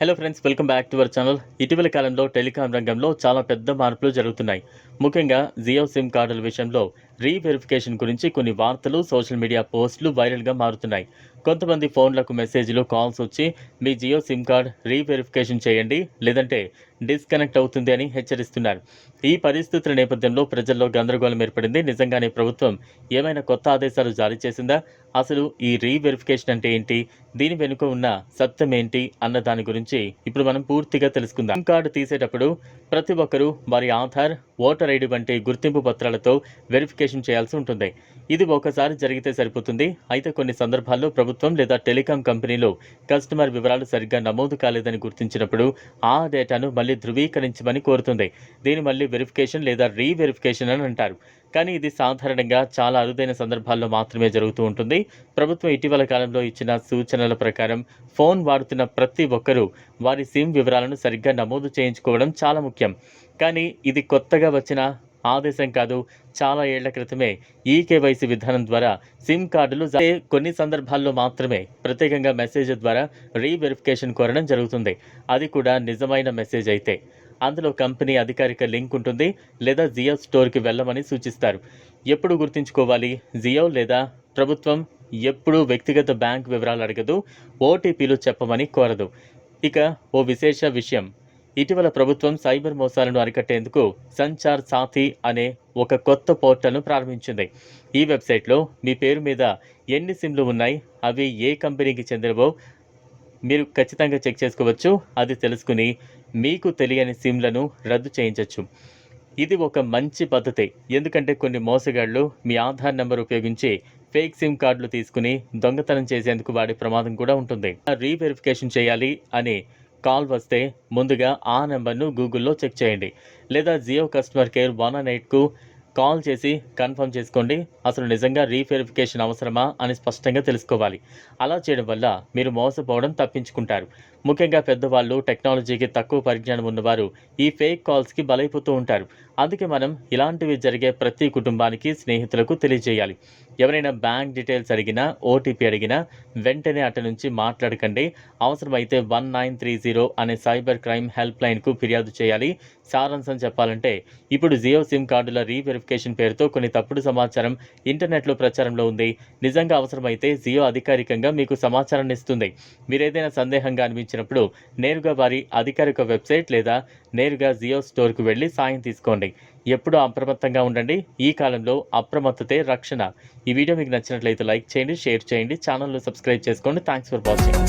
Hello friends welcome back to our channel ఇటీవల కాలంలో telecom రంగంలో చాలా పెద్ద మార్పులు జరుగుతున్నాయి. ముఖ్యంగా జియో సిమ్ కార్డుల విషయంలో రీవెరిఫికేషన్ గురించి కొన్ని వార్తలు సోషల్ మీడియా పోస్టులు వైరల్గా మారుతున్నాయి. కొంతమంది ఫోన్లకు మెసేజ్లు కాల్స్ వచ్చి మీ జియో సిమ్ కార్డ్ రీవెరిఫికేషన్ చేయండి లేదంటే డిస్కనెక్ట్ అవుతుంది అని హెచ్చరిస్తున్నారు. ఈ పరిస్థితుల నేపథ్యంలో ప్రజల్లో గందరగోళం ఏర్పడింది. నిజంగానే ప్రభుత్వం ఏమైనా కొత్త ఆదేశాలు జారీ చేసిందా? అసలు ఈ రీవెరిఫికేషన్ అంటే ఏంటి? దీని వెనుక ఉన్న సత్యం ఏంటి? అన్న దాని గురించి ఇప్పుడు మనం పూర్తిగా తెలుసుకుందాం. సిమ్ కార్డు తీసేటప్పుడు ప్రతి ఒక్కరూ వారి ఆధార్ ఓటర్ ఐడి వంటి గుర్తింపు పత్రాలతో వెరిఫికేషన్ చేయాల్సి ఉంటుంది. ఇది ఒకసారి జరిగితే సరిపోతుంది. అయితే కొన్ని సందర్భాల్లో ప్రభుత్వం లేదా టెలికాం కంపెనీలో కస్టమర్ వివరాలు సరిగ్గా నమోదు కాలేదని గుర్తించినప్పుడు ఆ డేటాను మళ్ళీ ధృవీకరించమని కోరుతుంది. దీన్ని మళ్ళీ వెరిఫికేషన్ లేదా రీవెరిఫికేషన్ అని అంటారు. కానీ ఇది సాధారణంగా చాలా అరుదైన సందర్భాల్లో మాత్రమే జరుగుతూ ఉంటుంది. ప్రభుత్వం ఇటీవల కాలంలో ఇచ్చిన సూచనల ప్రకారం ఫోన్ వాడుతున్న ప్రతి ఒక్కరూ వారి సిమ్ వివరాలను సరిగ్గా నమోదు చేయించుకోవడం చాలా ముఖ్యం. కానీ ఇది కొత్తగా వచ్చిన ఆదేశం కాదు. చాలా ఏళ్ళ క్రితమే ఈ కేవైసీ విధానం ద్వారా సిమ్ కార్డులు కొన్ని సందర్భాల్లో మాత్రమే ప్రత్యేకంగా మెసేజ్ ద్వారా రీవెరిఫికేషన్ కోరడం జరుగుతుంది. అది కూడా నిజమైన మెసేజ్ అయితే. అందులో కంపెనీ అధికారిక లింక్ ఉంటుంది లేదా జియో స్టోర్కి వెళ్ళమని సూచిస్తారు. ఎప్పుడు గుర్తుంచుకోవాలి? జియో లేదా ప్రభుత్వం ఎప్పుడు వ్యక్తిగత బ్యాంక్ వివరాలు అడగదు ఓటీపీలు చెప్పమని కోరదు. ఇక ఓ విశేష విషయం. ఇటీవల ప్రభుత్వం సైబర్ మోసాలను అరికట్టేందుకు సంచార్ సాథి అనే ఒక కొత్త పోర్టల్ను ప్రారంభించింది. ఈ వెబ్సైట్లో మీ పేరు మీద ఎన్ని సిమ్లు ఉన్నాయి అవి ఏ కంపెనీకి చెందినవో మీరు ఖచ్చితంగా చెక్ చేసుకోవచ్చు. అది తెలుసుకుని మీకు తెలియని సిమ్లను రద్దు చేయించవచ్చు ఇది ఒక మంచి పద్ధతి. ఎందుకంటే కొన్ని మోసగాళ్ళు మీ ఆధార్ నెంబర్ ఉపయోగించి ఫేక్ సిమ్ కార్డులు తీసుకుని దొంగతనం చేసేందుకు వాడే ప్రమాదం కూడా ఉంటుంది. రీవెరిఫికేషన్ చేయాలి అని కాల్ వస్తే ముందుగా ఆ నెంబర్ను గూగుల్లో చెక్ చేయండి లేదా Jio customer care one one ఎయిట్కు call చేసి కన్ఫర్మ్ చేసుకోండి. అసలు నిజంగా రీవెరిఫికేషన్ అవసరమా అని స్పష్టంగా తెలుసుకోవాలి. అలా చేయడం వల్ల మీరు మోసపోవడం తప్పించుకుంటారు. ముఖ్యంగా పెద్దవాళ్ళు టెక్నాలజీకి తక్కువ పరిజ్ఞానం ఉన్నవారు ఈ ఫేక్ కాల్స్కి బలైపోతూ ఉంటారు. అందుకే మనం ఇలాంటివి జరిగే ప్రతి కుటుంబానికి స్నేహితులకు తెలియజేయాలి. ఎవరైనా బ్యాంక్ డీటెయిల్స్ అడిగినా ఓటీపీ అడిగినా వెంటనే అటు నుంచి మాట్లాడకండి. అవసరమైతే వన్ నైన్ త్రీ జీరో అనే సైబర్ క్రైమ్ హెల్ప్ లైన్కు ఫిర్యాదు చేయాలి. సారాంశం చెప్పాలంటే ఇప్పుడు జియో సిమ్ కార్డుల రీవెరిఫికేషన్ పేరుతో కొన్ని తప్పుడు సమాచారం ఇంటర్నెట్లో ప్రచారంలో ఉంది. నిజంగా అవసరమైతే జియో అధికారికంగా మీకు సమాచారాన్ని ఇస్తుంది. మీరేదైనా సందేహంగా అనిపించినప్పుడు నేరుగా వారి అధికారిక వెబ్సైట్ లేదా నేరుగా జియో స్టోర్కు వెళ్ళి సాయం తీసుకోండి. ఎప్పుడూ అప్రమత్తంగా ఉండండి. ఈ కాలంలో అప్రమత్తతే రక్షణ. ఈ వీడియో మీకు నచ్చినట్లయితే లైక్ చేయండి షేర్ చేయండి ఛానల్ను సబ్స్క్రైబ్ చేసుకోండి. Thanks for watching.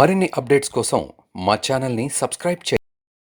మరిన్ని అప్డేట్స్ కోసం మా ఛానల్ని సబ్స్క్రైబ్ చేయండి.